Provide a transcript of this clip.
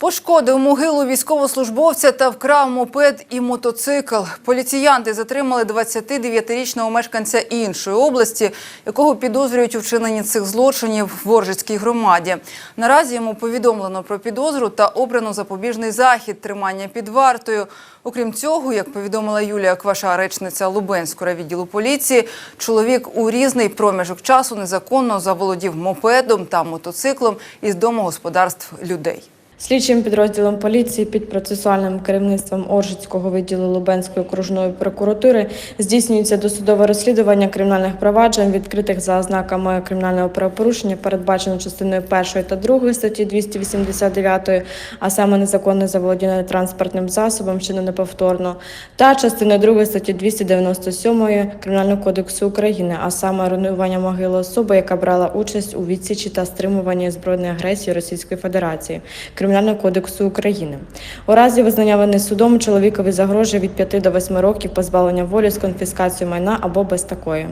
Пошкодив могилу військовослужбовця та вкрав мопед і мотоцикл. Поліціянти затримали 29-річного мешканця іншої області, якого підозрюють у вчиненні цих злочинів в Оржицькій громаді. Наразі йому повідомлено про підозру та обрано запобіжний захід тримання під вартою. Окрім цього, як повідомила Юлія Кваша, речниця Лубенського відділу поліції, чоловік у різний проміжок часу незаконно заволодів мопедом та мотоциклом із домогосподарств людей. Слідчим підрозділом поліції під процесуальним керівництвом Оржицького відділу Лубенської окружної прокуратури здійснюється досудове розслідування кримінальних проваджень, відкритих за ознаками кримінального правопорушення, передбачено частиною 1 та 2 статті 289, а саме незаконне заволодіння транспортним засобом, вчинене повторно, та частиною 2 статті 297 Кримінального кодексу України, а саме руйнування могили особи, яка брала участь у відсічі та стримуванні збройної агресії Російської Федерації. Кримінального кодексу України. У разі визнання вини судом чоловікові загрожує від 5 до 8 років позбавлення волі з конфіскацією майна або без такої.